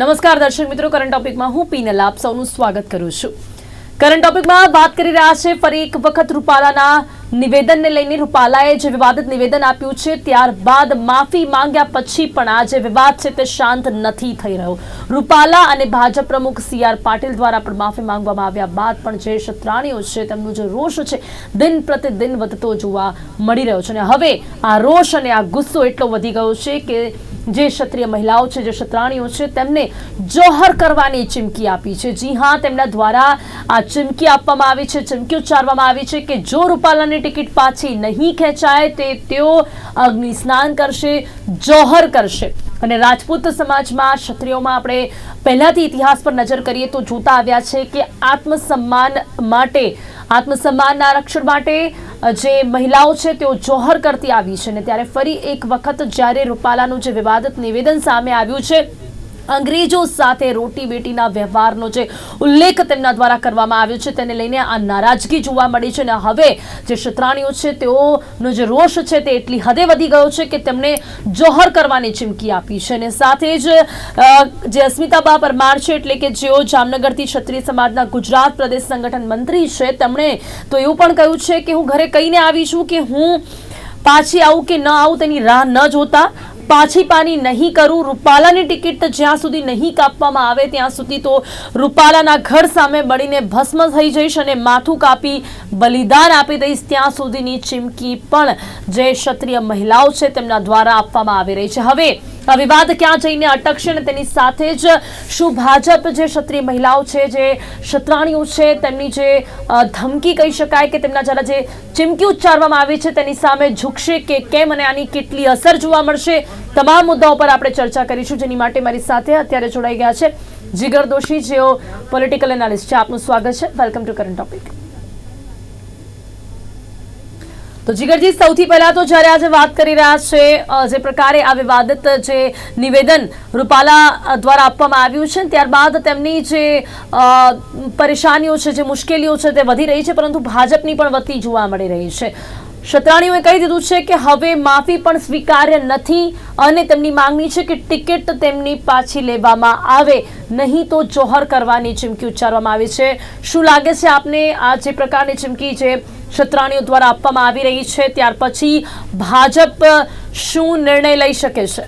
નમસ્કાર દર્શક મિત્રો કરંટ ટોપિકમાં હું પીનલ આપ સૌનું સ્વાગત કરું છું. કરંટ ટોપિકમાં વાત કરી રહ્યા છે ફરી એક વખત રૂપાલાના નિવેદનને લઈને રૂપાલાએ જે વિવાદિત નિવેદન આપ્યું છે, ત્યારબાદ માફી માંગ્યા પછી પણ આ જે વિવાદ છે તે શાંત નથી થઈ રહ્યો. રૂપાલા અને ભાજપ પ્રમુખ સી આર પાટીલ દ્વારા પણ માફી માંગવામાં આવ્યા બાદ પણ જે ક્ષત્રાણીઓ છે તેમનો જે રોષ છે, દિન પ્રતિદિન વધતો જોવા મળી રહ્યો છે. અને હવે આ રોષ અને આ ગુસ્સો એટલો વધી ગયો છે કે જે ક્ષત્રિય મહિલાઓ છે, જે ક્ષત્રાણીઓ છે, તેમને જોહર કરવાની ચીમકી આપી છે. જી હા, તેમના દ્વારા આ ચીમકી આપવામાં આવી છે, ચીમકી ઉચ્ચારવામાં આવી છે કે જો રૂપાલાની ટિકિટ પાછી નહીં ખેંચાય તે તેઓ અગ્નિ સ્નાન કરશે, જોહર કરશે. અને રાજપૂત સમાજમાં ક્ષત્રિયોમાં આપણે પહેલાથી ઇતિહાસ પર નજર કરીએ તો જોતા આવ્યા છે કે આત્મસન્માન માટે, આત્મસન્માનના રક્ષણ માટે જે મહિલાઓ છે તેઓ જોહર કરતી આવી છે. અને ત્યારે ફરી એક વખત જ્યારે રૂપાલાનું જે વિવાદિત નિવેદન સામે આવ્યું છે અંગ્રેજો સાથે રોટી બેટીના વ્યવહારનો જે ઉલ્લેખ તેમના દ્વારા કરવામાં આવ્યો છે, તેને લઈને આ નારાજગી જોવા મળી છે અને હવે જે ક્ષત્રાણીઓ છે, તેઓનો જે રોષ છે, તે એટલી હદે વધી ગયો છે કે તેમણે જોહર કરવાની ચીમકી આપી છે. અને સાથે જ જે અસ્મિતાબા પરમાર છે, એટલે કે જેઓ જામનગરથી ક્ષત્રિય સમાજના ગુજરાત પ્રદેશ સંગઠન મંત્રી છે, તેમણે તો એવું પણ કહ્યું છે કે હું ઘરે કહીને આવી છું કે હું પાછી આવું કે ન આવું તેની રાહ ન જોતા. પાછી પાની નહીં કરું. રૂપાલાની ટિકિટ જ્યાં સુધી નહીં કાપવામાં આવે ત્યાં સુધી તો રૂપાલાના ઘર સામે બળીને ભસ્મ થઈ જઈશ અને માથું કાપી બલિદાન આપી દઈશ. ત્યાં સુધીની ચીમકી પણ જે ક્ષત્રિય મહિલાઓ છે તેમના દ્વારા આપવામાં આવી રહી છે. હવે વિવાદ ક્યાં જઈને અટકશે અને તેની સાથે જ શું ભાજપ જે ક્ષત્રિય મહિલાઓ છે, જે ક્ષત્રાણીઓ છે, તેમની જે ધમકી કહી શકાય કે તેમના દ્વારા જે ચીમકી ઉચ્ચારવામાં આવી છે, તેની સામે ઝૂકશે કે કેમ અને આની કેટલી અસર જોવા મળશે, તમામ મુદ્દાઓ પર આપણે ચર્ચા કરીશું. જેની માટે મારી સાથે અત્યારે જોડાઈ ગયા છે જીગર દોશી, જેઓ પોલિટિકલ એનાલિસ્ટ છે. આપનું સ્વાગત છે. વેલકમ ટુ કરંટ ટોપિક તો જીગરજી, સૌથી પહેલા તો જ્યારે આજે વાત કરી રહ્યા છે જે પ્રકારે આ વિવાદિત જે નિવેદન રૂપાલા દ્વારા આપવામાં આવ્યું છે, ત્યારબાદ તેમની જે પરેશાનીઓ છે, જે મુશ્કેલીઓ છે તે વધી રહી છે, પરંતુ ભાજપની પણ વધતી જોવા મળી રહી છે. ક્ષત્રાણીઓએ કહી દીધું છે કે હવે માફી પણ સ્વીકાર્ય નથી અને તેમની માંગણી છે કે ટિકિટ તેમની પાછી લેવામાં આવે. નહીં તો જોહર કરવાની ચીમકી ઉચ્ચારવામાં આવી છે. શું લાગે છે આપને આ જે પ્રકારની ચીમકી જે ક્ષત્રાણીઓ દ્વારા આપવામાં આવી રહી છે. ત્યાર પછી ભાજપ શું નિર્ણય લઈ શકે છે?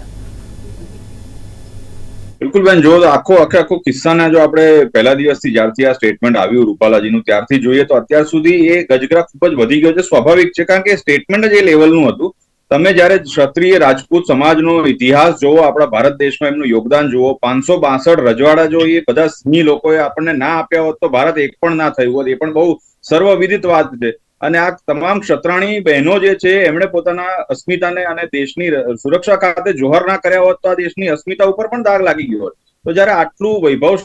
બિલકુલ બેન, જો આખો આખે આખો કિસ્સાના જો આપણે પહેલા દિવસથી જ્યારથી આ સ્ટેટમેન્ટ આવ્યું રૂપાલાજીનું, ત્યારથી જોઈએ તો અત્યાર સુધી એ ગજગરા ખૂબ જ વધી ગયો છે. સ્વાભાવિક છે, કારણ કે સ્ટેટમેન્ટ જ એ લેવલનું હતું. તમે જ્યારે ક્ષત્રિય રાજપૂત સમાજનો ઇતિહાસ જોવો, આપણા ભારત દેશમાં એમનું યોગદાન જુઓ, પાંચસો બાસઠ રજવાડા જો એ બધા સિંહ લોકોએ આપણને ના આપ્યા હોત તો ભારત એક પણ ના થયું હોત. એ પણ બહુ સર્વવિદિત વાત છે. અને આ તમામ ક્ષત્રાણી બહેનો જે છે, એમણે પોતાના અસ્મિતાને અને દેશની સુરક્ષા ખાતે જોહર ના કર્યા હોત તો આ દેશની અસ્મિતા ઉપર પણ દાગ લાગી ગયો હોત. તો જયારે આટલું વૈભવ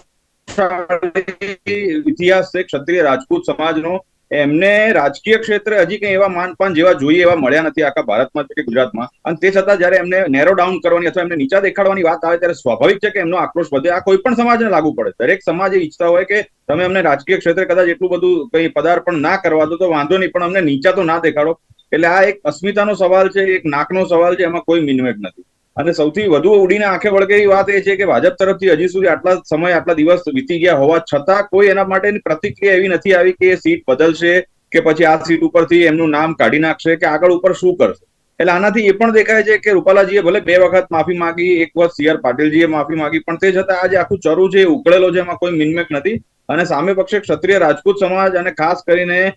ઇતિહાસ છે, ક્ષત્રિય રાજપૂત સમાજનો એમને રાજકીય ક્ષેત્રે હજી કંઈ એવા માનપાન જેવા જોઈએ એવા મળ્યા નથી આખા ભારતમાં કે ગુજરાતમાં. અને તે છતાં જયારે એમને નેરો ડાઉન કરવાની અથવા એમને નીચા દેખાડવાની વાત આવે ત્યારે સ્વાભાવિક છે કે એમનો આક્રોશ વધે. આ કોઈ પણ સમાજને લાગુ પડે. દરેક સમાજ એ ઈચ્છતા હોય કે તમે અમને રાજકીય ક્ષેત્રે કદાચ એટલું બધું કંઈ પદાર્પણ ના કરવા દો તો વાંધો નહીં, પણ અમને નીચા તો ના દેખાડો. એટલે આ એક અસ્મિતાનો સવાલ છે, એક નાકનો સવાલ છે, એમાં કોઈ મિનવેટ નથી. અને સૌથી વધુ ઉડીને આંખે વળગે એવી વાત એ છે કે ભાજપ તરફથી હજી સુધી આટલા સમય, આટલા દિવસ વીતી ગયા હોવા છતાં કોઈ એના માટેની પ્રતિક્રિયા એવી નથી આવી કે એ સીટ બદલશે કે પછી આ સીટ ઉપરથી એમનું નામ કાઢી નાખશે કે આગળ ઉપર શું કરશે. એટલે આનાથી એ પણ દેખાય છે કે રૂપાલાજીએ ભલે બે વખત માફી માંગી, એક વખત સી આર પાટીલજીએ માફી માંગી, પણ તે છતાં આજે આખું ચરું છે ઉકળેલો છે, એમાં કોઈ મિનમેક નથી. અને સામે પક્ષે ક્ષત્રિય રાજપૂત સમાજ અને ખાસ કરીને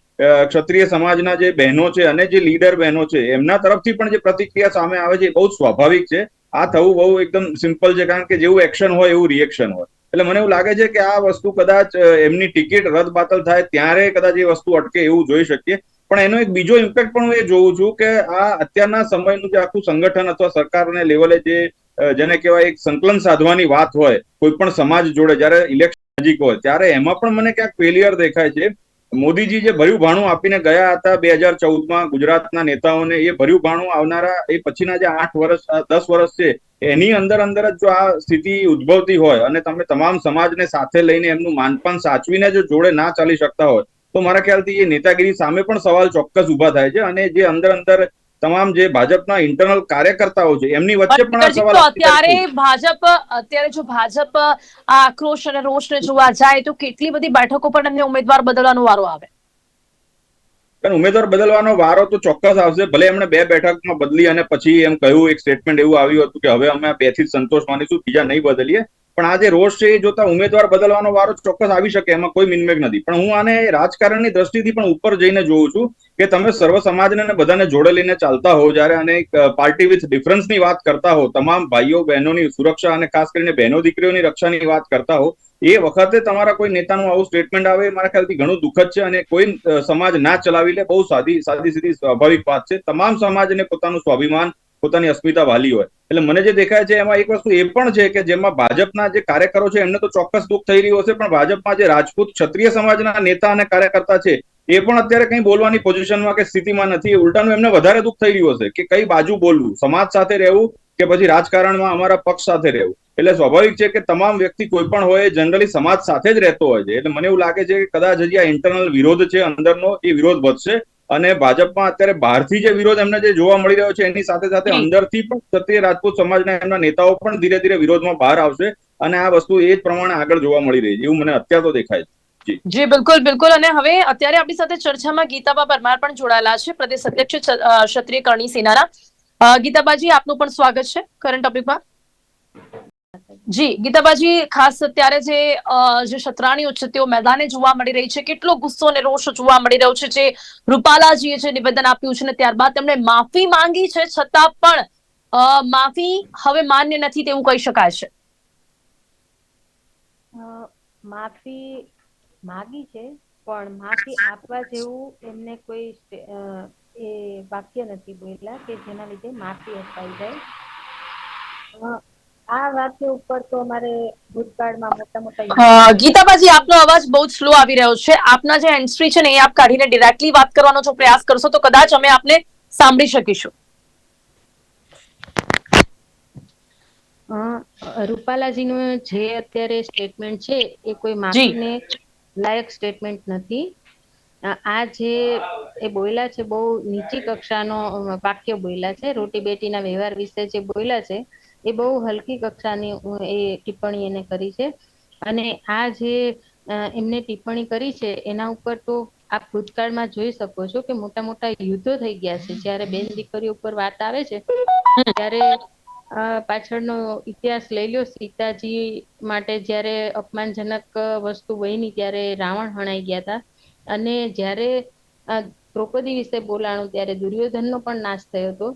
ક્ષત્રિય સમાજના જે બહેનો છે અને જે લીડર બહેનો છે, એમના તરફથી પણ જે પ્રતિક્રિયા સામે આવે છે એ બહુ સ્વાભાવિક છે. આ થવું બહુ એકદમ સિમ્પલ છે, કારણ કે જેવું એક્શન હોય એવું રિએક્શન હોય. એટલે મને એવું લાગે છે કે આ વસ્તુ કદાચ એમની ટિકિટ રદ બાતલ થાય ત્યારે કદાચ એ વસ્તુ અટકે એવું જોઈ શકીએ. પણ એનો એક બીજો ઇમ્પેક્ટ પણ હું એ જોઉં છું કે આ અત્યારના સમયનું જે આખું સંગઠન અથવા સરકારને લેવલે જે જેને કહેવાય એક સંકલન સાધવાની વાત હોય, કોઈ પણ સમાજ જોડે જ્યારે ઇલેક્શન નજીક હોય, ત્યારે એમાં પણ મને ક્યાંક ફેલિયર દેખાય છે. મોદીજી જે ભર્યું ભાણું આપીને ગયા હતા બે હજાર ચૌદમાં ગુજરાતના નેતાઓને, એ ભર્યું ભાણું આવનારા એ પછીના જે આઠ વર્ષ દસ વર્ષ છે, એની અંદર અંદર જ જો આ સ્થિતિ ઉદ્ભવતી હોય અને તમે તમામ સમાજને સાથે લઈને એમનું માનપાન સાચવીને જો જોડે ના ચાલી શકતા હોય તો મારા ખ્યાલથી એ નેતાગીરી સામે પણ સવાલ ચોક્કસ ઊભા થાય છે અને જે અંદર અંદર તમામ જે ભાજપના ઇન્ટરનલ કાર્યકર્તાઓ છે એમની વચ્ચે પણ આ સવાલ અત્યારે ભાજપ અત્યારે જો ભાજપ આ આક્રોશ અને રોષને જોવા જાય તો કેટલી બધી બેઠકો પર એમને ઉમેદવાર બદલવાનો વારો આવે? પણ ઉમેદવાર બદલવાનો વારો તો ચોક્કસ આવશે. ભલે એમણે બે બેઠકમાં બદલી અને પછી એમ કહ્યું એક સ્ટેટમેન્ટ એવું આવ્યું હતું કે હવે અમે બેથી સંતોષ માનીશું બીજા નહીં બદલીએ. પણ આજે રોષ છે એ જોતા ઉમેદવાર બદલવાનો વારો ચોક્કસ આવી શકે, એમાં કોઈ મિનમેક નથી. પણ હું આને રાજકારણની દ્રષ્ટિથી પણ ઉપર જઈને જોઉં છું કે તમે સર્વ સમાજને અને બધાને જોડે લઈને ચાલતા હો જ્યારે અને પાર્ટી વિથ ડિફરન્સની વાત કરતા હો તમામ ભાઈઓ બહેનોની સુરક્ષા અને ખાસ કરીને બહેનો દીકરીઓની રક્ષાની વાત કરતા હો એ વખતે તમારા કોઈ નેતાનું આવું સ્ટેટમેન્ટ આવે મારા ખ્યાલથી ઘણું દુઃખદ છે અને કોઈ સમાજ ના ચલાવી લે, બહુ સાદી સાદી સીધી સ્વાભાવિક વાત છે. તમામ સમાજને પોતાનું સ્વાભિમાન પોતાની અસ્મિતા વાલી હોય. એટલે મને જે દેખાય છે એમાં એક વસ્તુ એ પણ છે કે જેમાં ભાજપના જે કાર્યકરો છે, એમને તો ચોક્કસ દુઃખ થઈ રહ્યું હશે, પણ ભાજપમાં જે રાજપૂત ક્ષત્રિય સમાજના નેતા અને કાર્યકર્તા છે, એ પણ અત્યારે કંઈ બોલવાની પોઝિશનમાં કે સ્થિતિમાં નથી. ઉલટાનું એમને વધારે દુઃખ થઈ રહ્યું હશે કે કઈ બાજુ બોલવું? સમાજ સાથે રહેવું કે પછી રાજકારણમાં અમારા પક્ષ સાથે રહેવું? એટલે સ્વાભાવિક છે કે તમામ વ્યક્તિ કોઈ પણ હોય જનરલી સમાજ સાથે જ રહેતો હોય છે. એટલે મને એવું લાગે છે કે કદાચ હજી આ ઇન્ટરનલ વિરોધ છે અંદરનો, એ વિરોધ વધશે. અને ભાજપમાં અત્યારે બહારથી જે વિરોધ એમને જે જોવા મળી રહ્યો છે એની સાથે સાથે અંદરથી પણ ક્ષત્રિય રાજપૂત સમાજના એમના નેતાઓ પણ ધીરે ધીરે વિરોધમાં બહાર આવશે અને આ વસ્તુ એ જ પ્રમાણે આગળ જોવા મળી રહી છે એવું મને અત્યારે તો દેખાય છે. જી. બિલકુલ બિલકુલ. અને હવે અત્યારે આપણી સાથે ચર્ચામાં ગીતાબા પરમાર પણ જોડાયેલા છે પ્રદેશ અધ્યક્ષ ક્ષત્રિય કરણી સેનાના. ગીતાબાજી આપનું પણ સ્વાગત છે કરંટ ટોપિકમાં જી ગીતાબાજી ખાસ અત્યારે જે જે શતરાણીઓ છે તેઓ મેદાને જોવા મળી રહી છે. કેટલો ગુસ્સો અને રોષ જોવા મળી રહ્યો છે જે રૂપાલાજીએ જે નિવેદન આપ્યું છે ને ત્યારબાદ તેમણે માફી માંગી છે છતાં પણ અ, માફી હવે માન્ય નથી તેવું કહી શકાય છે. માફી માગી છે પણ માફી આપવા જેવું એમને કોઈ એ વાક્ય નથી બોલ્યા કે જેના લીધે માફી અપાઈ જાય. આ વાક્ય ઉપર તો અમારે ભૂતકાળમાં મોટા મોટા ગીતાબાજી આપનો અવાજ બહુ જ સ્લો આવી રહ્યો છે. આપના જે એન્ટ્રી છે ને એ આપ કાઢીને ડિરેક્ટલી વાત કરવાનો જો પ્રયાસ કરશો તો કદાચ અમે આપને સાંભળી શકીશું. અ, રૂપાલાજીનું જે અત્યારે સ્ટેટમેન્ટ છે એ કોઈ માફીને લાયક સ્ટેટમેન્ટ નથી. આ જે એ બોયલા છે બહુ નીચી કક્ષાનો વાક્ય બોયલા છે. રોટી બેટીના વ્યવહાર વિશે જે બોયલા છે એ બહુ હલકી કક્ષાની એ ટિપ્પણી એને કરી છે. અને આ જે એમને ટિપ્પણી કરી છે, એના ઉપર તો આપ ભૂતકાળમાં જોઈ શકો છો કે મોટા મોટા યુદ્ધો થઈ ગયા છે. જ્યારે બેન દીકરીઓ ઉપર વાત આવે છે, ત્યારે પાછળનો ઇતિહાસ લઈ લો સીતાજી માટે જ્યારે અપમાનજનક વસ્તુ બની ત્યારે રાવણ હણાઈ ગયા હતા. અને જ્યારે દ્રૌપદી વિશે બોલાણું ત્યારે દુર્યોધનનો પણ નાશ થયો હતો.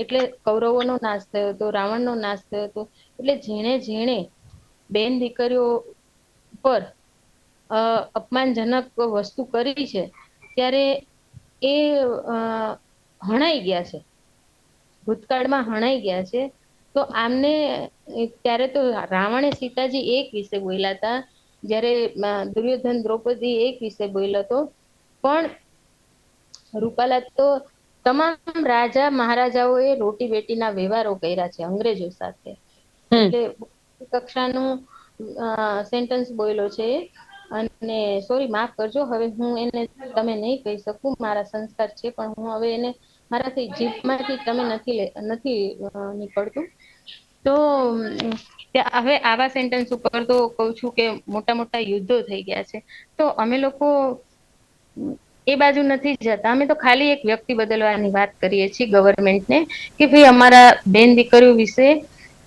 એટલે કૌરવોનો નાશ થયો હતો, રાવણનો નાશ થયો હતો. એટલે જેણે જેણે બેન દીકરીઓ પર અપમાનજનક વસ્તુ કરી છે, ત્યારે એ હણાઈ ગયા છે. ભૂતકાળમાં હણાઈ ગયા છે. તો આમને ત્યારે તો રાવણે સીતાજી એક વિશે બોલ્યા હતા, જ્યારે દુર્યોધન દ્રૌપદી એક વિશે બોલ્યો હતો. પણ રૂપાલા તો તમામ રાજા મહારાજાઓએ રોટી બેટીના વ્યવહારો કર્યા છે અંગ્રેજો સાથે. એટલે કક્ષાનું સેન્ટન્સ બોલ્યો છે અને સોરી માફ કરજો હવે હું એને તમે નહીં કહી શકું મારા સંસ્કાર છે પણ હું હવે એને મારાથી જીભમાંથી તમે નથી લે નથી નીકળતું. તો હવે આવા સેન્ટેન્સ ઉપર તો કહું છું કે મોટા મોટા યુદ્ધો થઈ ગયા છે. તો અમે લોકો એ બાજુ નથી જતા. અમે તો ખાલી એક વ્યક્તિ બદલવાની વાત કરીએ છીએ ગવર્મેન્ટને કે ભાઈ અમારા બેન દીકરીઓ વિશે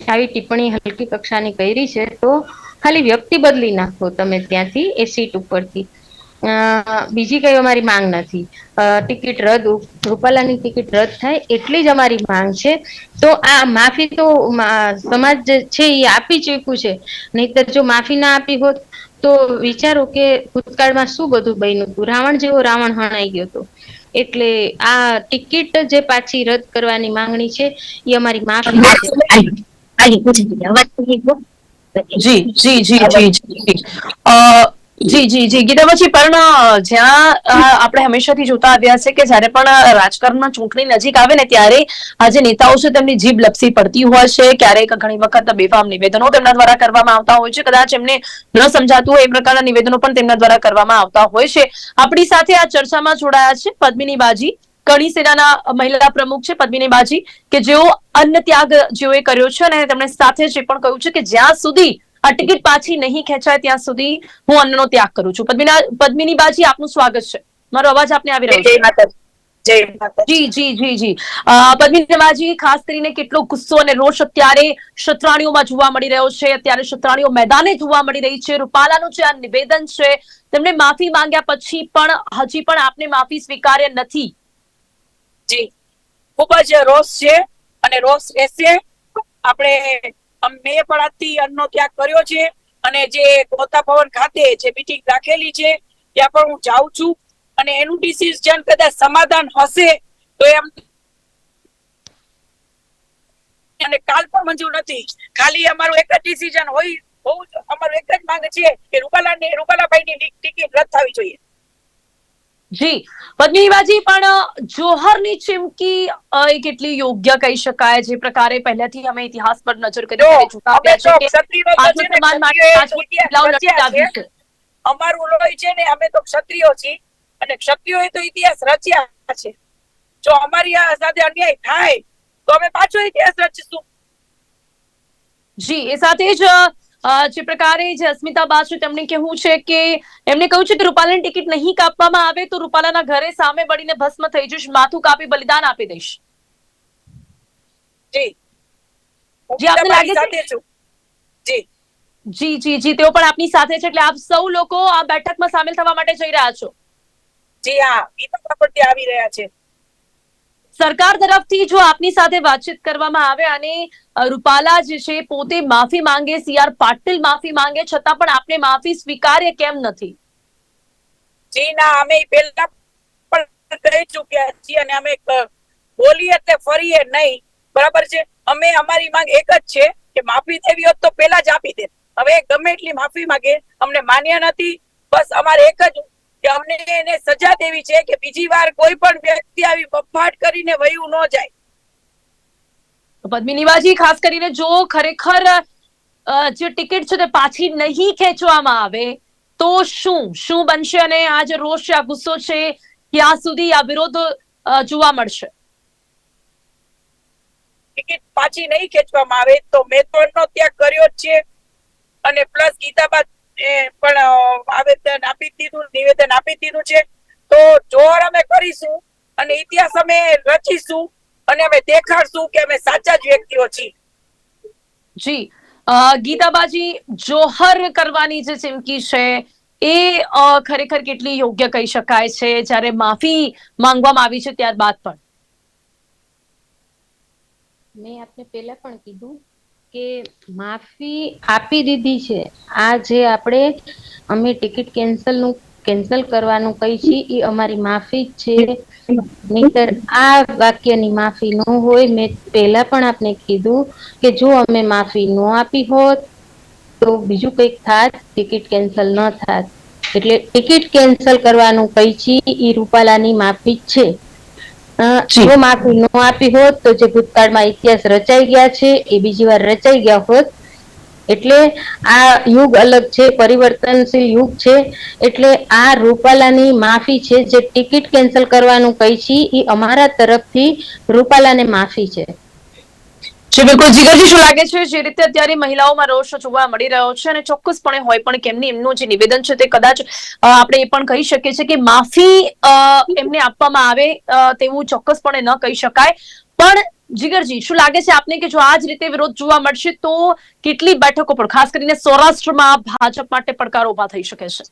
આવી ટિપ્પણી હલકી કક્ષાની કરી છે તો ખાલી વ્યક્તિ બદલી નાખો તમે ત્યાંથી એ સીટ ઉપરથી. બીજી કઈ અમારી માંગ નથી. ટિકિટ રદ રૂપાલાની ટિકિટ રદ થાય એટલી જ અમારી માંગ છે. તો આ માફી તો સમાજ છે એ આપી ચૂક્યું છે. નહીતર જો માફી ના આપી હોત તો વિચારો કે ભૂતકાળમાં શું બધું બન્યું હતું? રાવણ જેવો રાવણ હણાઈ ગયો હતો. એટલે આ ટિકિટ જે પાછી રદ કરવાની માંગણી છે, એ અમારી માફી છે. જી જી જી જી જી. જી જી જી. ગીતાબાજી પણ જ્યાં આપણે હંમેશાથી જોતા આવ્યા છે કે જ્યારે પણ રાજકારણમાં ચૂંટણી નજીક આવે ને ત્યારે આ જે નેતાઓ છે તેમની જીભ લપસી પડતી હોય છે. ક્યારેક ઘણી વખત બેફામ નિવેદનો તેમના દ્વારા કરવામાં આવતા હોય છે. કદાચ એમને ન સમજાતું હોય એ પ્રકારના નિવેદનો પણ તેમના દ્વારા કરવામાં આવતા હોય છે. આપણી સાથે આ ચર્ચામાં જોડાયા છે પદ્મિની બાજી, કણી સેનાના મહિલા પ્રમુખ છે પદ્મિની બાજી, કે જેઓ અન્ન ત્યાગ જેઓએ કર્યો છે અને તેમણે સાથે જ પણ કહ્યું છે કે જ્યાં સુધી આ ટિકિટ પાછી નહીં ખેંચાય ત્યાં સુધી હું અન્નનો ત્યાગ કરું છું. પદ્મિના પદ્મિની બાજી આપનું સ્વાગત છે. મારો અવાજ આપને આવી રહ્યો છે? જી જી જી જી. અ, ખાસ કરીને કેટલો ગુસ્સો અને રોષ અત્યારે ક્ષત્રાણીઓમાં જોવા મળી રહ્યો છે. અત્યારે ક્ષત્રાણીઓ મેદાને જોવા મળી રહી છે. રૂપાલાનું જે આ નિવેદન છે તેમણે માફી માંગ્યા પછી પણ હજી પણ આપને માફી સ્વીકાર્ય નથી. જી. ખૂબ જ રોષ છે અને રોષ રહેશે. આપણે મેં પણ આજથી અન્નનો ત્યાગ કર્યો છે અને જે ગોતા ભવન ખાતે જે મીટિંગ રાખેલી છે, ત્યાં પણ હું જાઉં છું. અને એનું ડિસિઝન કદાચ સમાધાન હશે, તો એમ અને કાલ પણ મંજૂર નથી. ખાલી અમારું એક જ ડિસિઝન હોય હોવું અમારું એક જ માંગ છે કે રૂપાલા ને રૂપાલાભાઈ ની ટિકિટ રદ થવી જોઈએ. જી. પદ્મિનીબાજી પણ જોહરની ચીમકી કેટલી યોગ્ય કહી શકાય? જે પ્રકારે પહેલાથી અમે ઇતિહાસ પર નજર કરી અમારું લોહી છે ને અમે તો ક્ષત્રિયો છીએ. અને ક્ષત્રિયોએ તો ઇતિહાસ રચ્યા છે. જો અમારી સાથે અન્યાય થાય તો અમે પાછો ઇતિહાસ રચીશું. જી એ સાથે જ જે પ્રકારે જે અસ્મિતા બા છે તેમણે કહેવું છે કે એમને કહ્યું છે કે રૂપાલાની ટિકિટ નહીં કાપવામાં આવે તો રૂપાલાના ઘરે સામે બળીને ભસ્મ થઈ જઈશ માથું કાપી બલિદાન આપી દઈશ. જી. જી, આપને લાગે છે? જી. જી જી જી તેઓ પણ આપની સાથે છે એટલે આપ સૌ લોકો આ બેઠકમાં સામેલ થવા માટે જઈ રહ્યા છો. જી હા. એ તો બાબતે આવી રહ્યા છે. સરકાર તરફથી જો આપની સાથે વાતચીત કરવામાં આવે અને રૂપાલા જે છે પોતે માફી માંગે સીઆર પાટીલ માફી માંગે, છતાં પણ આપને માફી સ્વીકાર્ય કેમ નથી? જી ના, અમે પહેલા પણ કહી ચૂક્યા છીએ અને અમે બોલીએ એટલે ફરીએ નહીં. બરાબર છે? અમે અમારી માંગ એક જ છે કે માફી દેવી હોત તો પહેલા જ આપી દે હવે ગમે એટલી માફી માંગે, અમને માન્ય નથી. બસ અમારે એક જ કે અમને એને સજા દેવી છે કે બીજી વાર કોઈ પણ વ્યક્તિ આવી બફાટ કરીને વયું ન જાય. પદ્મિનીબાજી ખાસ કરીને જો ખરેખર જે ટિકિટ છે તે પાછી નહીં ખેંચવામાં આવે તો શું? શું બનશે અને આ જે રોષ છે આ ગુસ્સો છે ક્યાં સુધી આ વિરોધ જોવા મળશે? ટિકિટ પાછી નહીં ખેંચવામાં આવે તો મેં તો ત્યાગ કર્યો જ છે. અને પ્લસ ગીતાબા પણ આવેદન આપી દીધું નિવેદન આપી દીધું છે. તો જોર અમે કરીશું અને ઇતિહાસ અમે રચીશું અને અમે દેખાડશું કે અમે સાચા જ વ્યક્તિઓ છીએ. જી. ગીતાબાજી જોહર કરવાની જે ચીમકી છે એ ખરેખર કેટલી યોગ્ય કહી શકાય છે? જ્યારે માફી માંગવામાં આવી છે ત્યારબાદ પણ. મેં આપને પહેલા પણ કીધું કે માફી આપી દીધી છે. આ જે આપણે અમે ટિકિટ કેન્સલનું કેન્સલ કરવાનું કહી છીએ એ અમારી માફી જ છે. નહીતર આ વાક્યની માફી ન હોય, મેં પહેલા પણ આપને કીધું કે જો અમે માફી ન આપી હોત, તો બીજું કંઈક થાત, ટિકિટ કેન્સલ ન થાત. એટલે ટિકિટ કેન્સલ કરવાનું કહી છીએ એ રૂપાલાની માફી જ છે. જી. માફી ન આપી હોત તો જે ભૂતકાળમાં ઇતિહાસ રચાઈ ગયા છે એ બીજી વાર રચાઈ ગયા હોત. એટલે આ યુગ અલગ છે પરિવર્તનશીલ યુગ છે. એટલે આ રૂપાલાની માફી છે જે ટિકિટ કેન્સલ કરવાનું કહી છે એ અમારા તરફથી રૂપાલાને માફી છે. જી બિલકુલ જીગરજી શું લાગે છે? જે રીતે અત્યારે મહિલાઓમાં રોષ જોવા મળી રહ્યો છે અને ચોક્કસપણે હોય પણ કેમની એમનું જે નિવેદન છે તે કદાચ આપણે એ પણ કહી શકીએ છીએ કે માફી એમને આપવામાં આવે તેવું ચોક્કસપણે ન કહી શકાય. પણ જીગરજી શું લાગે છે આપને કે જો આ જ રીતે વિરોધ જોવા મળશે તો કેટલી બેઠકો પર, ખાસ કરીને સૌરાષ્ટ્રમાં ભાજપ માટે પડકારો ઊભા થઈ શકે છે?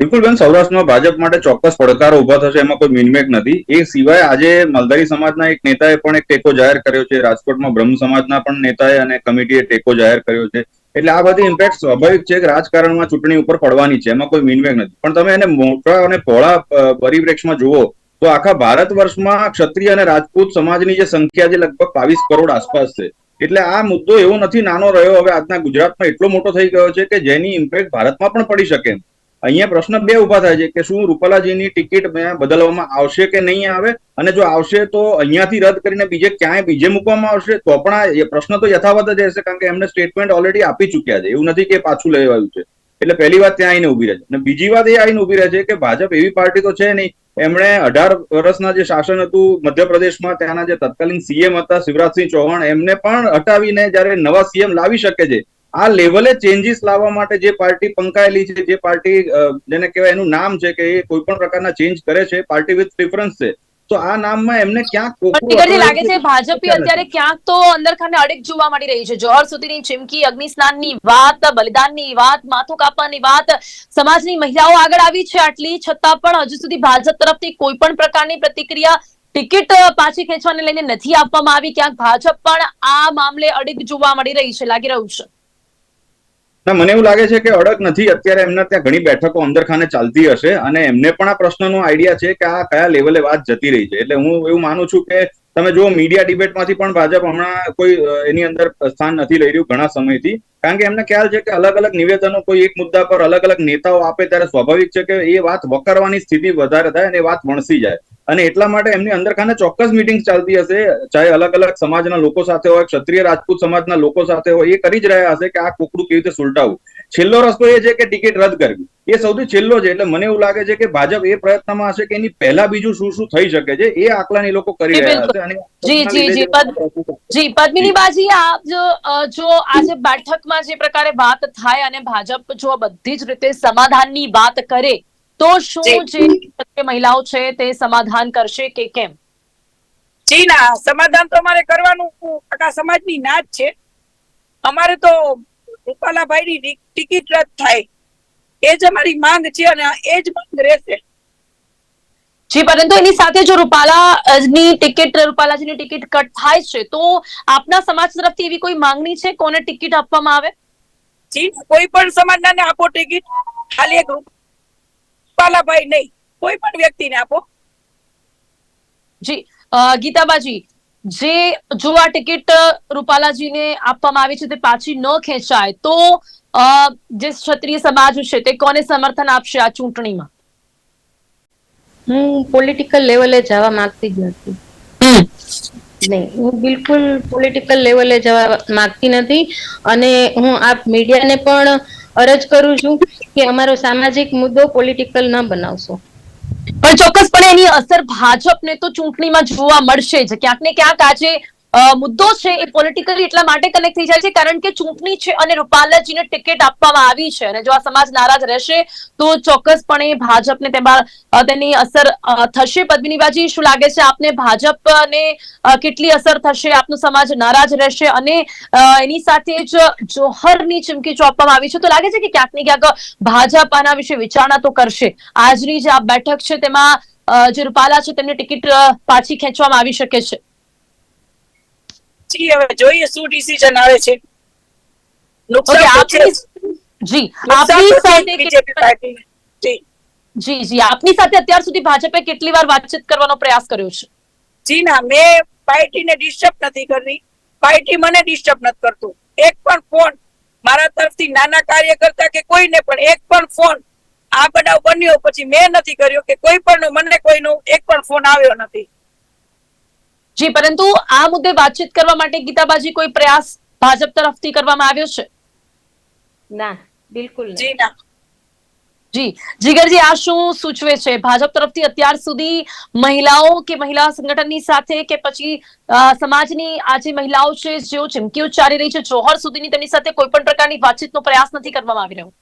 બિલકુલ બેન, સૌરાષ્ટ્રમાં ભાજપ માટે ચોક્કસ પડકારો ઊભા થશે, એમાં કોઈ મિનમેક નથી. એ સિવાય આજે મલદારી સમાજના એક નેતાએ પણ એક ટેકો જાહેર કર્યો છે. રાજકોટમાં બ્રહ્મ સમાજના પણ નેતાએ અને કમિટીએ ટેકો જાહેર કર્યો છે. એટલે આ બધી ઇમ્પેક્ટ સ્વાભાવિક છે કે રાજકારણમાં ચૂંટણી ઉપર પડવાની છે. એમાં કોઈ મિનમેક નથી. પણ તમે એને મોટા અને પહોળા પરિપ્રેક્ષમાં જુઓ, તો આખા ભારત વર્ષમાં ક્ષત્રિય અને રાજપૂત સમાજની જે સંખ્યા છે લગભગ બાવીસ કરોડ આસપાસ છે. એટલે આ મુદ્દો એવો નથી, નાનો રહ્યો. હવે આજના ગુજરાતમાં એટલો મોટો થઈ ગયો છે કે જેની ઇમ્પેક્ટ ભારતમાં પણ પડી શકે. અહીંયા પ્રશ્ન બે ઊભા થાય છે કે શું રૂપાલાજીની ટિકિટ બદલવામાં આવશે કે નહીં આવે? અને જો આવશે તો અહીંયાથી રદ કરીને બીજે ક્યાંય બીજે મૂકવામાં આવશે? તો પણ આ પ્રશ્ન તો યથાવત જ રહેશે કારણ કે એમને સ્ટેટમેન્ટ ઓલરેડી આપી ચૂક્યા છે. એવું નથી કે પાછું લેવાયું છે. એટલે પહેલી વાત ત્યાં આવીને ઊભી રહે છે. અને બીજી વાત એ આવીને ઊભી રહે છે કે ભાજપ એવી પાર્ટી તો છે નહીં. એમણે અઢાર વર્ષના જે શાસન હતું, મધ્યપ્રદેશમાં ત્યાંના જે તત્કાલીન સીએમ હતા, શિવરાજસિંહ ચૌહાણ, એમને પણ હટાવીને જ્યારે નવા સીએમ લાવી શકે છે આ લેવલે ચેન્જીસ લાવવા માટે જે પાર્ટી પંકાયેલી છે જે પાર્ટી જેને કહેવાય એનું નામ છે કે એ કોઈ પણ પ્રકારના ચેન્જ કરે છે પાર્ટી વિથ પ્રિફરન્સ છે તો આ નામમાં એમને ક્યાંક લાગે છે. ભાજપી અત્યારે ક્યાંક તો અંદરખાને અડીક જોવા મળી રહી છે. જોહર સુધીની ચીમકી અગ્નિ સ્નાનની વાત બલિદાનની વાત માથું કાપવાની વાત. સમાજની મહિલાઓ આગળ આવી છે આટલી છતાં પણ હજુ સુધી ભાજપ તરફથી કોઈ પણ પ્રકારની પ્રતિક્રિયા ટિકિટ પાછી ખેંચવાને લઈને નથી આપવામાં આવી. ક્યાંક ભાજપ પણ આ મામલે અડીક જોવા મળી રહી છે લાગી રહ્યું છે. ના, મને એવું લાગે છે કે અડગ નથી. અત્યારે એમના ત્યાં ઘણી બેઠકો અંદરખાને ચાલતી હશે અને એમને પણ આ પ્રશ્નનો આઈડિયા છે કે આ કયા લેવલે વાત જતી રહી છે. એટલે હું એવું માનું છું કે તમે જો મીડિયા ડિબેટમાંથી પણ ભાજપ હમણાં કોઈ એની અંદર સ્થાન નથી લઈ રહ્યું ઘણા સમયથી. કારણ કે એમને ખ્યાલ છે કે અલગ અલગ નિવેદનો કોઈ એક મુદ્દા પર અલગ અલગ નેતાઓ આપે ત્યારે સ્વાભાવિક છે કે એ વાત વકરવાની સ્થિતિ વધારે થાય અને એ વાત વણસી જાય. અને એટલા માટે એમની અંદરખાને ચોક્કસ મિટિંગ ચાલતી હશે. ચાહે અલગ અલગ સમાજના લોકો સાથે હોય ક્ષત્રિય રાજપૂત સમાજના લોકો સાથે હોય એ કરી જ રહ્યા હશે કે આ કોકડું કેવી રીતે સુલટાવું છેલ્લો રસ્તો એ છે કે ટિકિટ રદ કરવી. એ સૌથી છેલ્લો છે એટલે મને એવું લાગે છે કે ભાજપ એ પ્રયત્નમાં હશે કે એની પહેલા બીજું શું શું થઈ શકે છે એ આકલન એ લોકો કરી રહ્યા. હશે અને જી, જી, જી, જી પદ્મિની બાજી આપ જો જો આજે બેઠકમાં જે પ્રકારે વાત થાય અને ભાજપ જો બધી જ રીતે સમાધાનની વાત કરે તો શું જે. મહિલાઓ છે તે સમાધાન કરશે કે કેમ? જી ના સમાધાન તો અમારે કરવાનું આખા સમાજની ના છે. અમારે તો રૂપાલાભાઈની ટિકિટ રદ થાય. એ જ અમારી માંગ છે અને એ જ માંગ રહેશે. જી પરંતુ એની સાથે જો રૂપાલા ની ટિકિટ રૂપાલાજીની ટિકિટ કટ થાય છે તો આપના સમાજ તરફથી એવી કોઈ માંગણી છે કોને ટિકિટ આપવામાં આવે? જી કોઈ પણ સમાજના ને આપો ટિકિટ. ખાલી એક રૂપાલાભાઈ નહીં. કોઈ પણ વ્યક્તિને આપો. જી ગીતાબાજી જે જો આ ટિકિટ રૂપાલાજીને આપવામાં આવી છે તે પાછી ન ખેંચાય તો જે ક્ષત્રિય સમાજ છે તે કોને સમર્થન આપશે આ ચૂંટણીમાં? હું પોલિટિકલ લેવલે જવા માંગતી જ નથી. નહીં હું બિલકુલ પોલિટિકલ લેવલે જવા માંગતી નથી. અને હું આપ મીડિયાને પણ અરજ કરું છું કે અમારો સામાજિક મુદ્દો પોલિટિકલ ન બનાવશો. પણ ચોક્કસપણે એની અસર ભાજપને તો ચૂંટણીમાં જોવા મળશે જ. ક્યાંક ને ક્યાંક આજે મુદ્દો છે એ પોલિટિકલી એટલા માટે કનેક્ટ થઈ જાય છે, કારણ કે ચૂંટણી છે અને રૂપાલાજીને ટિકિટ આપવામાં આવી છે. અને જો આ સમાજ નારાજ રહેશે, તો ચોક્કસપણે ભાજપને તેમાં તેની અસર થશે. પદ્મિનીબાજી શું લાગે છે આપને ભાજપને કેટલી અસર થશે? આપનો સમાજ નારાજ રહેશે અને એની સાથે જ જોહરની ચીમકી જો આપવામાં આવી છે. તો લાગે છે કે ક્યાંક ને ક્યાંક ભાજપ આના વિશે વિચારણા તો કરશે. આજની જે આ બેઠક છે, તેમાં જે રૂપાલા છે, તેમની ટિકિટ પાછી ખેંચવામાં આવી શકે છે. જી હવે જોઈએ શું ડિસિઝન આવે છે. નુકસાન જી આપની જી. આપની સાથે અત્યાર સુધી ભાજપે કેટલી વાર વાતચીત કરવાનો પ્રયાસ કર્યો છે? જી ના મેં પાર્ટીને ડિસ્ટર્બ નથી કરવી પાર્ટી મને ડિસ્ટર્બ નથી કરતું. એક પણ ફોન મારા તરફથી નાના કાર્યકર્તા કે કોઈને પણ એક પણ ફોન આ બનાવ બન્યો પછી મેં નથી કર્યો કે કોઈ પણ મને કોઈનો એક પણ ફોન આવ્યો નથી. જી પરંતુ આ મુદ્દે વાતચીત કરવા માટે ગીતાબાજી કોઈ પ્રયાસ ભાજપ તરફથી કરવામાં આવ્યો છે? ના બિલકુલ જી ના. જી જીગરજી આ શું સૂચવે છે? ભાજપ તરફથી અત્યાર સુધી મહિલાઓ કે મહિલા સંગઠનની સાથે કે પછી સમાજની આ જે મહિલાઓ છે જેઓ ચીમકી ઉચ્ચારી રહી છે જોહર સુધીની તેમની સાથે કોઈ પણ પ્રકારની વાતચીતનો પ્રયાસ નથી કરવામાં આવી રહ્યો.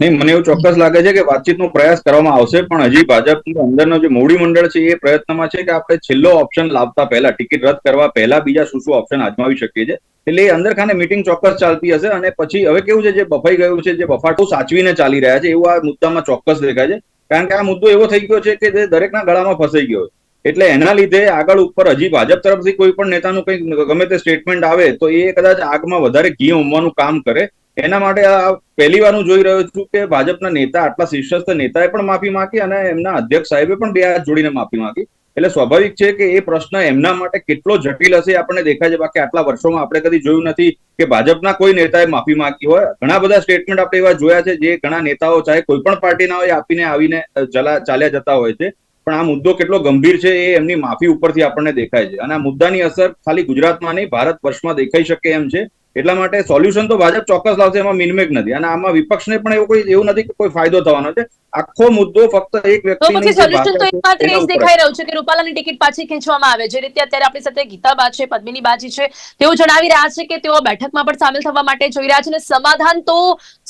નહીં, મને એવું ચોક્કસ લાગે છે કે વાતચીતનો પ્રયાસ કરવામાં આવશે, પણ હજી ભાજપની અંદરનો જે મોવડી મંડળ છે, એ પ્રયત્નમાં છે કે આપણે છેલ્લો ઓપ્શન લાવતા પહેલા ટિકિટ રદ કરવા પહેલા બીજા શું શું ઓપ્શન આજમાવી શકીએ છીએ. એટલે એ અંદર ખાને મીટિંગ ચોક્કસ ચાલતી હશે અને પછી હવે કેવું છે, જે બફાઈ ગયું છે, જે બફાટો સાચવીને ચાલી રહ્યા છે, એવું આ મુદ્દામાં ચોક્કસ દેખાય છે. કારણ કે આ મુદ્દો એવો થઈ ગયો છે કે જે દરેકના ગળામાં ફસાઈ ગયો એટલે એના લીધે આગળ ઉપર હજી ભાજપ તરફથી કોઈ પણ નેતાનું કંઈક ગમે તે સ્ટેટમેન્ટ આવે, તો એ કદાચ આગમાં વધારે ઘી ઉમવાનું કામ કરે. એના માટે આ પહેલી વાર હું જોઈ રહ્યો છું કે ભાજપના નેતા, આટલા શીર્ષસ્થ નેતાએ પણ માફી માંગી અને એમના અધ્યક્ષ સાહેબે પણ બે હાથ જોડીને માફી માંગી. એટલે સ્વાભાવિક છે કે એ પ્રશ્ન એમના માટે કેટલો જટિલ હશે આપણને દેખાય છે. બાકી આટલા વર્ષોમાં આપણે કદી જોયું નથી કે ભાજપના કોઈ નેતાએ માફી માંગી હોય. ઘણા બધા સ્ટેટમેન્ટ આપણે એવા જોયા છે જે ઘણા નેતાઓ ચાહે કોઈ પણ પાર્ટીના હોય આપીને આવીને ચાલ્યા જતા હોય છે. પણ આ મુદ્દો કેટલો ગંભીર છે એ એમની માફી ઉપરથી આપણને દેખાય છે. અને આ મુદ્દાની અસર ખાલી ગુજરાતમાં નહીં ભારત વર્ષમાં દેખાઈ શકે એમ છે. એટલા માટે સોલ્યુશન તો ભાજપ ચોક્કસ લાવશે એમાં મિનમેક નથી. અને આમાં વિપક્ષને પણ એવું કોઈ એવું નથી કે કોઈ ફાયદો થવાનો છે. આખો મુદ્દો ફક્ત એક તો પછી સોલ્યુશન તો એકમાત્ર એ જ દેખાઈ રહ્યું છે કે રૂપાલાની ટિકિટ પાછી ખેંચવામાં આવે. જે રીતે અત્યારે આપણી સાથે ગીતાબા છે પદ્મિની બાજી છે તેઓ જણાવી રહ્યા છે કે તેઓ બેઠકમાં પણ સામેલ થવા માટે જોઈ રહ્યા છે અને સમાધાન તો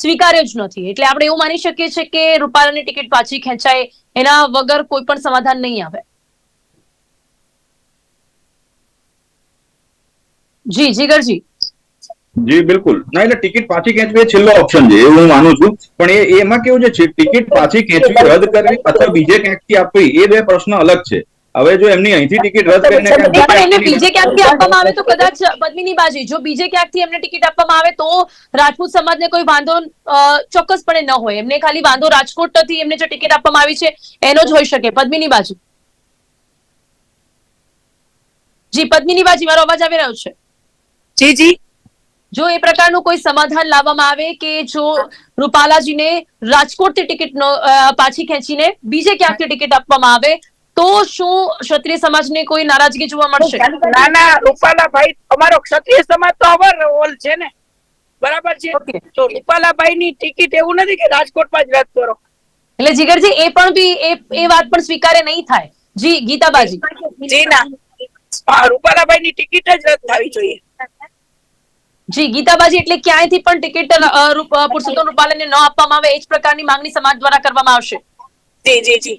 સ્વીકાર્ય જ નથી. એટલે આપણે એવું માની શકીએ છીએ કે રૂપાલાની ટિકિટ પાછી ખેંચાય એના વગર કોઈ પણ સમાધાન નહીં આવે. જી જીગરજી. જી બિલકુલ. ના એટલે ટિકિટ પાછી ખેંચવી એ છેલ્લો ઓપ્શન છે એવું હું માનું છું. પણ એ એમાં કેવું છે ટિકિટ પાછી ખેંચવી રદ કરવી અથવા બીજે ક્યાંકથી આપવી એ બે પ્રશ્ન અલગ છે. હવે જો એમની અહીંથી ટિકિટ રદ કરીને એમને બીજે બીજે ક્યાંકથી આપવામાં આવે તો કદાચ પદ્મિની બાજી જો બીજે ક્યાંકથી એમને ટિકિટ આપવામાં આવે તો રાજપૂત સમાજને કોઈ વાંધો ચોક્કસપણે ન હોય. એમને ખાલી વાંધો રાજકોટથી એમને જે ટિકિટ આપવામાં આવી છે એનો જ હોઈ શકે. પદ્મિની બાજી. જી પદ્મિની બાજી મારો અવાજ આવી રહ્યો છે? જી જી. જો એ પ્રકારનું કોઈ સમાધાન લાવવામાં આવે કે જો રૂપાલાજીને રાજકોટથી ટિકિટ પાછી ખેંચીને બીજે ક્યાંકથી ટિકિટ આપવામાં આવે તો શું ક્ષત્રિય સમાજને કોઈ નારાજગી જોવા મળશે? ના ના રૂપાલાભાઈ અમારો ક્ષત્રિય સમાજ તો અવર ઓલ છે ને. બરાબર છે? તો રૂપાલાભાઈ ની ટિકિટ એવું નથી કે રાજકોટમાં જ રદ કરો. એટલે જીગરજી એ પણ બી એ એ વાત પણ સ્વીકારે નહીં થાય. જી ગીતાબાજી. જી ના. રૂપાલાભાઈ ની ટિકિટ જ રદ થવી જોઈએ. જી ગીતાબાજી એટલે ક્યાંયથી પણ ટિકિટ પુરુષોત્તમ રૂપાલાને ન આપવામાં આવે એ જ પ્રકારની માંગણી સમાજ દ્વારા કરવામાં આવશે. જી જી જી.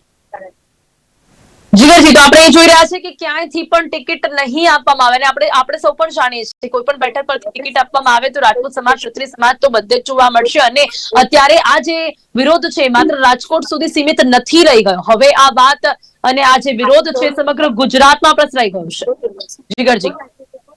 જીગરજી તો આપણે એ જોઈ રહ્યા છે કે ક્યાંયથી પણ ટિકિટ નહીં આપવામાં આવે. અને આપણે આપણે સૌ પણ જાણીએ છીએ કોઈ પણ બેઠક પર ટિકિટ આપવામાં આવે તો રાજપૂત સમાજ ક્ષત્રિય સમાજ તો બધે જ જોવા મળશે. અને અત્યારે આ જે વિરોધ છે માત્ર રાજકોટ સુધી સીમિત નથી રહી ગયો. હવે આ વાત અને આ જે વિરોધ છે સમગ્ર ગુજરાતમાં પ્રસરાઈ ગયો છે. જીગરજી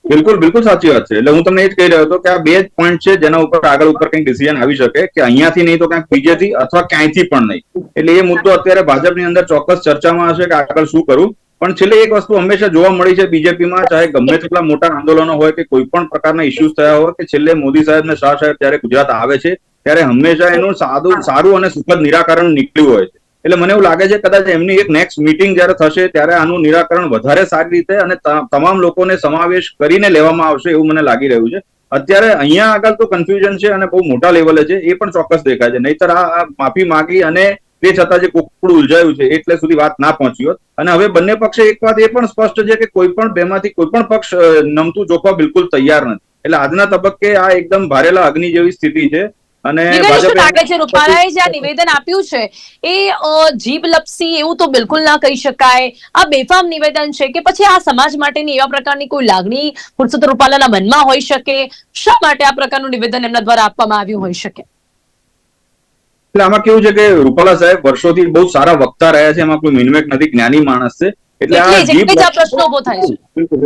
બિલકુલ બિલકુલ સાચી વાત છે. એટલે હું તમને એ જ કહી રહ્યો હતો કે આ બે જ પોઈન્ટ છે જેના ઉપર આગળ ઉપર કંઈક ડિસિઝન આવી શકે કે અહીંયાથી નહીં તો ક્યાંક બીજેથી અથવા ક્યાંયથી પણ નહીં. એટલે એ મુદ્દો અત્યારે ભાજપની અંદર ચોક્કસ ચર્ચામાં હશે કે આગળ શું કરવું પણ છેલ્લે એક વસ્તુ હંમેશા જોવા મળી છે બીજેપીમાં, ચાહે ગમે તેટલા મોટા આંદોલનો હોય કે કોઈ પણ પ્રકારના ઇસ્યુઝ થયા હોય કે છેલ્લે મોદી સાહેબ ને શાહ સાહેબ જ્યારે ગુજરાત આવે છે, ત્યારે હંમેશા એનું સાદું, સારું અને સુખદ નિરાકરણ નીકળ્યું હોય છે. એટલે મને એવું લાગે છે કદાચ એમની એક નેક્સ્ટ મીટિંગ જ્યારે થશે ત્યારે આનું નિરાકરણ વધારે સારી રીતે અને તમામ લોકોને સમાવેશ કરીને લેવામાં આવશે એવું મને લાગી રહ્યું છે. અત્યારે અહીંયા આગળ તો કન્ફ્યુઝન છે અને બહુ મોટા લેવલે છે, એ પણ ચોક્કસ દેખાય છે. નહીતર આ માફી માંગી અને તે છતાં જે કુકડું ઉલઝાયું છે એટલે સુધી વાત ના પહોંચી હોત. અને હવે બંને પક્ષે એક વાત એ પણ સ્પષ્ટ છે કે કોઈ પણ બેમાંથી કોઈ પણ પક્ષ નમતું જોખવા બિલકુલ તૈયાર નથી. એટલે આજના તબક્કે આ એકદમ ભારેલા અગ્નિ જેવી સ્થિતિ છે. અને જીગરજી શું ભાજપે- લાગે છે? રૂપાલાએ જે આ નિવેદન આપ્યું છે એ જીભ લપસી એવું તો બિલકુલ ના કહી શકાય. આ બેફામ નિવેદન છે કે પછી આ સમાજ માટેની એવા પ્રકારની કોઈ લાગણી પુરુષોત્તમ રૂપાલાના મનમાં હોઈ શકે? શા માટે આ પ્રકારનું નિવેદન એમના દ્વારા આપવામાં આવ્યું હોઈ શકે? એટલે આમાં કેવું છે કે રૂપાલા સાહેબ વર્ષોથી બહુ સારા વક્તા રહ્યા છે એમાં કોઈ મિનમેક નથી જ્ઞાની માણસ છે. એટલે આ જીભ ઊભો થાય છે.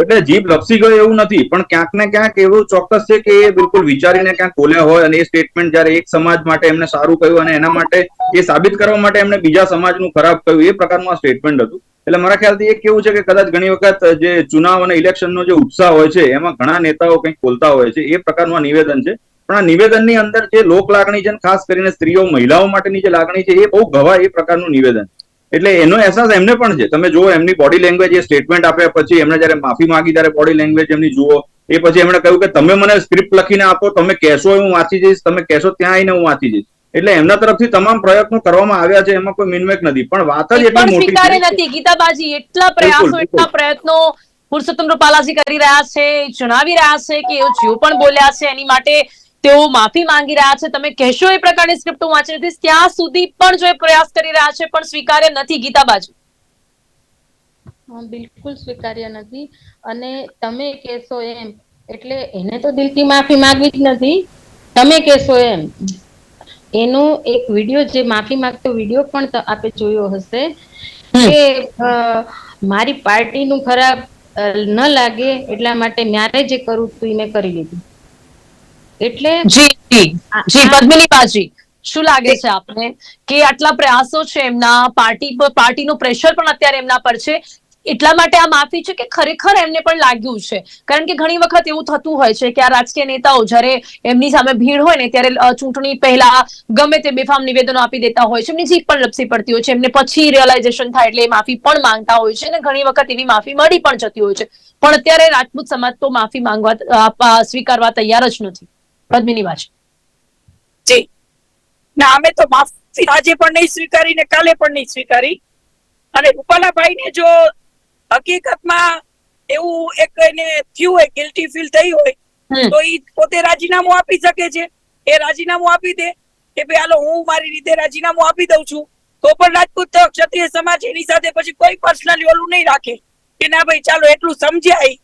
એટલે જીભ લપસી ગયો એવું નથી પણ ક્યાંક ને ક્યાંક એવું ચોક્કસ છે કે એ બિલકુલ વિચારીને ક્યાંક બોલ્યા હોય અને એ સ્ટેટમેન્ટ જયારે એક સમાજ માટે એમને સારું કહ્યું અને એના માટે એ સાબિત કરવા માટે એમને બીજા સમાજનું ખરાબ કહ્યું એ પ્રકારનું આ સ્ટેટમેન્ટ હતું. એટલે મારા ખ્યાલથી એક કેવું છે કે કદાચ ઘણી વખત જે ચુનાવ અને ઇલેક્શનનો જે ઉત્સાહ હોય છે એમાં ઘણા નેતાઓ કંઈક બોલતા હોય છે એ પ્રકારનું આ નિવેદન છે. પણ આ નિવેદનની અંદર જે લોક લાગણી છે ને ખાસ કરીને સ્ત્રીઓ મહિલાઓ માટેની જે લાગણી છે એ બહુ ગવા એ પ્રકારનું નિવેદન એટલે એનો અહેસાસ એમને પણ છે. તમે જુઓ એમની બોડી લેંગ્વેજ એ સ્ટેટમેન્ટ આપ્યા પછી એમણે જયારે માફી માંગી ત્યારે બોડી લેંગ્વેજ એમની જુઓ એ પછી એમણે કહ્યું કે તમે મને સ્ક્રિપ્ટ લખીને આપો તમે કહેશો હું વાંચી જઈશ તમે કહેશો ત્યાં આવીને હું વાંચી જઈશ. એટલે એમના તરફથી તમામ પ્રયત્નો કરવામાં આવ્યા છે એમાં કોઈ મિનમેક નથી. પણ વાત જ એટલી મોટી છે નથી. ગીતાબાજી એટલા પ્રયાસો એટલા પ્રયત્નો પુરુષોત્તમ રૂપાલાજી કરી રહ્યા છે જણાવી રહ્યા છે કે એવું જેઓ પણ બોલ્યા છે. એની માટે તેઓ માફી માંગી રહ્યા છે. તમે કહેશો એ પ્રકારની સ્ક્રિપ્ટ હું વાંચી નથી. ત્યાં સુધી પણ જો એ પ્રયાસ કરી રહ્યા છે પણ સ્વીકાર્ય નથી ગીતાબાજી બાજુ. બિલકુલ સ્વીકાર્ય નથી. અને તમે કહેશો એમ એટલે એને તો દિલથી માફી માંગવી જ નથી. તમે કહેશો એમ એનો એક વીડિયો જે માફી માંગતો વીડિયો પણ આપે જોયો હશે કે મારી પાર્ટીનું ખરાબ ન લાગે એટલા માટે મારે જે કરવું તું એ મેં કરી લીધું. એટલે જી જી. પદ્મિની બાજી શું લાગે છે આપને કે આટલા પ્રયાસો છે એમના પાર્ટી પર પાર્ટીનું પ્રેશર પણ અત્યારે એમના પર છે? એટલા માટે આ માફી છે કે ખરેખર એમને પણ લાગ્યું છે? કારણ કે ઘણી વખત એવું થતું હોય છે કે આ રાજકીય નેતાઓ જ્યારે એમની સામે ભીડ હોય ને ત્યારે ચૂંટણી પહેલા ગમે તે બેફામ નિવેદનો આપી દેતા હોય છે એમની જીભ પણ લપસી પડતી હોય છે એમને પછી રિયલાઇઝેશન થાય એટલે એ માફી પણ માંગતા હોય છે અને ઘણી વખત એવી માફી મળી પણ જતી હોય છે. પણ અત્યારે રાજપૂત સમાજ તો માફી માંગવા સ્વીકારવા તૈયાર જ નથી. પદ્મિની વાત જી. ના અમે તો માફી આજે પણ નહીં સ્વીકારી ને કાલે પણ નહીં સ્વીકારી. અને રૂપાલાભાઈ ને જો હકીકતમાં એવું એક એને થયું હોય ગિલ્ટી ફીલ થઈ હોય તો એ પોતે રાજીનામું આપી શકે છે. એ રાજીનામું આપી દે કે ભાઈ હાલો હું મારી રીતે રાજીનામું આપી દઉં છું. તો પણ રાજપૂત ક્ષત્રિય સમાજ એની સાથે પછી કોઈ પર્સનલી ઓલું નહીં રાખે કે ના ભાઈ ચાલો એટલું સમજાય.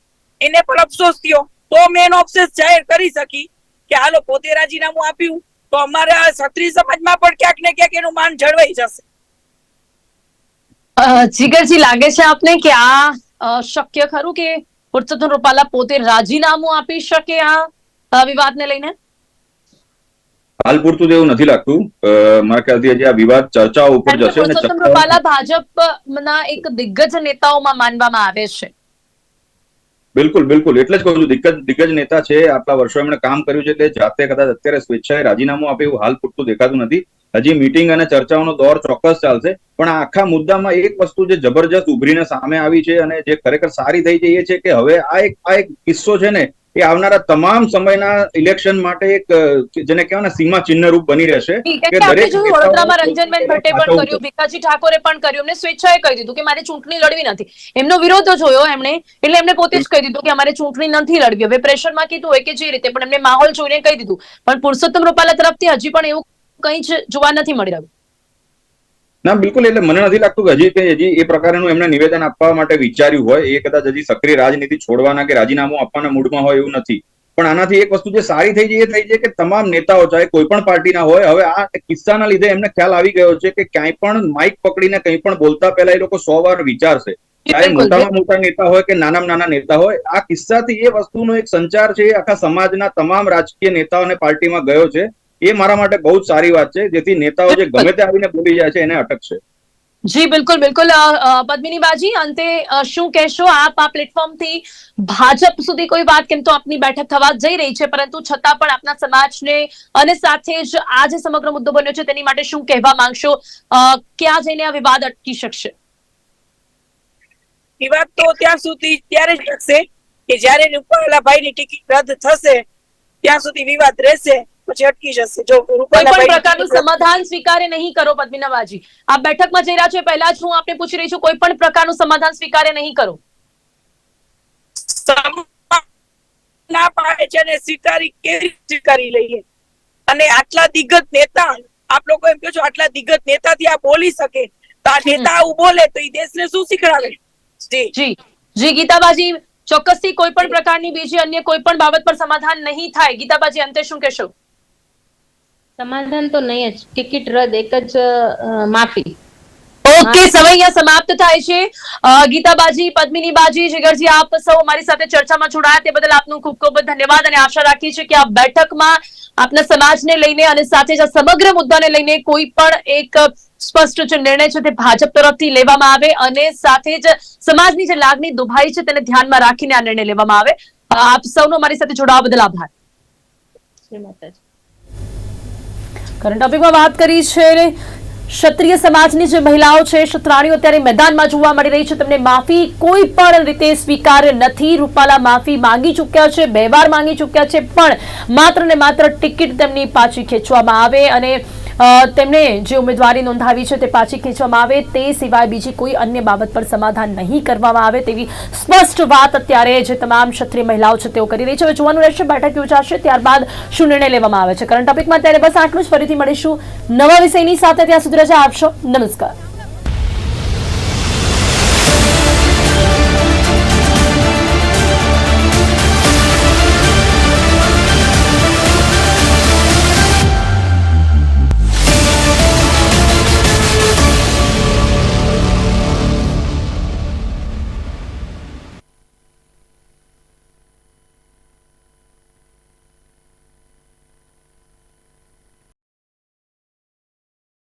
એને પણ અફસોસ થયો. તો મેં એનો અફસોસ જાહેર કરી શકી. કે હાલો પોતે રાજીનામું આપ્યું તો અમારા ક્ષત્રિય સમાજમાં પણ ક્યાંક ને ક્યાંક એનું માન જળવાઈ જશે. જીગરજી લાગે છે આપને કે આ શક્ય ખરું કે પુરુષોત્તમ રૂપાલા પોતે રાજીનામું આપી શકે આ વિવાદને લઈને? હાલ પૂરતું એવું નથી લાગતું. મારા ખ્યાલથી હજી આ વિવાદ ચર્ચાઓ ઉપર જશે અને પુરુષોત્તમ રૂપાલા ભાજપના એક દિગ્ગજ નેતાઓમાં માનવામાં આવે છે. બિલકુલ બિલકુલ. એટલે જ કહું છું, દિગ્ગજ દિગ્ગજ નેતા છે, આટલા વર્ષો એમણે કામ કર્યું છે તે જાતે કદાચ અત્યારે સ્વેચ્છાએ રાજીનામું આપે એવું હાલ પૂરતું દેખાતું નથી. હજી મીટિંગ અને ચર્ચાઓનો દોર ચોક્કસ ચાલશે, પણ આ આખા મુદ્દામાં એક વસ્તુ જે જબરજસ્ત ઉભરીને સામે આવી છે અને જે ખરેખર સારી થઈ છે એ છે કે હવે આ એક આ એક કિસ્સો છે ને એ આવનારા તમામ સમયના ઇલેક્શન માટે એક જેને કહેવાય સીમા ચિહ્ન રૂપ બની રહેશે. કે દરેક વડોદરામાં રંજનબેન ભટ્ટે પણ કર્યું ભીખાજી ઠાકોરે પણ કર્યું એમને સ્વેચ્છાએ કહી દીધું કે મારે ચૂંટણી લડવી નથી. એમનો વિરોધ જોયો એમણે એટલે એમને પોતે જ કહી દીધું કે અમારે ચૂંટણી નથી લડવી. હવે પ્રેશરમાં કીધું હોય કે જે રીતે પણ એમને માહોલ જોઈને કહી દીધું. પણ પુરુષોત્તમ રૂપાલા તરફથી હજી પણ એવું કંઈ જ જોવા નથી મળી રહ્યું. ના બિલકુલ એટલે મને નથી લાગતું કે હજી કે હજી એ પ્રકારનું એમને નિવેદન આપવા માટે વિચાર્યું હોય એ કદાચ હજી સક્રિય રાજનીતિ છોડવાના કે રાજીનામું આપવાના મૂડમાં હોય એવું નથી. પણ આનાથી એક વસ્તુ જે સારી થઈ છે એ થઈ છે કે તમામ નેતાઓ ચાહે કોઈ પણ પાર્ટીના હોય હવે આ કિસ્સાના લીધે એમને ખ્યાલ આવી ગયો છે કે ક્યાંય પણ માઇક પકડીને કંઈ પણ બોલતા પહેલા એ લોકો સો વાર વિચારશે. ચાહે મોટામાં મોટા નેતા હોય કે નાનામાં નાના નેતા હોય આ કિસ્સાથી એ વસ્તુનો એક સંચાર છે એ આખા સમાજના તમામ રાજકીય નેતાઓને પાર્ટીમાં ગયો છે. એ મારા માટે બહુ જ સારી વાત છે. જેથી નેતાઓ જે ગમે તે આવીને બોલી જાય છે એને અટકશે જી બિલકુલ બિલકુલ. પદ્મિની બાજી અંતે શું કહેશો આપ? આ પ્લેટફોર્મથી ભાજપ સુધી કોઈ વાત? કેમ તો આપની બેઠક થવા જઈ રહી છે પરંતુ છતાં પણ આપના સમાજને અને સાથે જ આ જે સમગ્ર મુદ્દો બન્યો છે તેની માટે શું કહેવા માંગશો? ક્યાં જઈને આ વિવાદ અટકી શકશે? વિવાદ તો ત્યાં સુધી ત્યારે જ શકશે કે જ્યારે રૂપાલાભાઈની ટિકિટ રદ થશે ત્યાં સુધી વિવાદ રહેશે. પછી અટકી જશે. જો કોઈ પણ પ્રકારનું સમાધાન સ્વીકારે નહીં કરો પદ્મિનાબાજી. આ બેઠકમાં જઈ રહ્યા છો પહેલા જ હું આપને પૂછી રહી છું કોઈ પણ પ્રકારનું સમાધાન સ્વીકારે નહીં કરો. ના પાડે છે અને સ્વીકારી કેવી રીતે સ્વીકારી લઈએ? અને આટલા દિગ્ગજ નેતા આપ લોકો એમ કહો છો આટલા દિગ્ગજ નેતાથી આ બોલી શકે. તો આ નેતા આવું બોલે તો એ દેશને શું શીખડાવે? જી. જી. જી ગીતાબાજી ચોક્કસથી કોઈ પણ પ્રકારની બીજી અન્ય કોઈ પણ બાબત પર સમાધાન નહીં થાય. ગીતાબાજી અંતે શું કહેશો? સમાધાન તો નહીં જ. ટિકિટ રદ એક જ માફી. ઓકે સમય અહીંયા સમાપ્ત થાય છે. ગીતાબાજી પદ્મિની બાજી જીગરજી આપ સૌ અમારી સાથે ચર્ચામાં જોડાયા. તે બદલ આપનું ખૂબ ખૂબ ધન્યવાદ અને આશા રાખીએ છીએ કે આ બેઠકમાં આપના સમાજને લઈને અને સાથે જ આ સમગ્ર મુદ્દાને લઈને કોઈ પણ એક સ્પષ્ટ જે નિર્ણય છે તે ભાજપ તરફથી લેવામાં આવે અને સાથે જ સમાજની જે લાગણી દુભાઈ છે તેને ધ્યાનમાં રાખીને આ નિર્ણય લેવામાં આવે. આપ સૌનો અમારી સાથે જોડાવા બદલ આભાર. શ્રી માતાજી. કરંટ ટોપિકમાં વાત કરી છે ક્ષત્રિય સમાજની જે મહિલાઓ છે, ક્ષત્રાણીઓ અત્યારે મેદાનમાં જોવા મળી રહી છે. તેમને માફી કોઈ પણ રીતે સ્વીકાર્ય નથી. રૂપાલા માફી માંગી ચૂક્યા છે, બે વાર માંગી ચૂક્યા છે, પણ માત્ર ને માત્ર ટિકિટ તેમની પાછી ખેંચવામાં આવે અને તેમણે જે ઉમેદવારી નોંધાવી છે તે પાછી ખેંચવામાં આવે તે સિવાય બીજી કોઈ અન્ય બાબત પર સમાધાન નહીં કરવામાં આવે તેવી સ્પષ્ટ વાત અત્યારે જે તમામ ક્ષત્રિય મહિલાઓ છે તેઓ કરી રહી છે. હવે જોવાનું રહેશે, બેઠક યોજાશે, ત્યારબાદ શું નિર્ણય લેવામાં આવે છે. કરંટ ટોપિકમાં ત્યારે બસ આટલું જ. ફરીથી મળીશું નવા વિષયની સાથે. ત્યાં સુધી રજા આપશો. નમસ્કાર.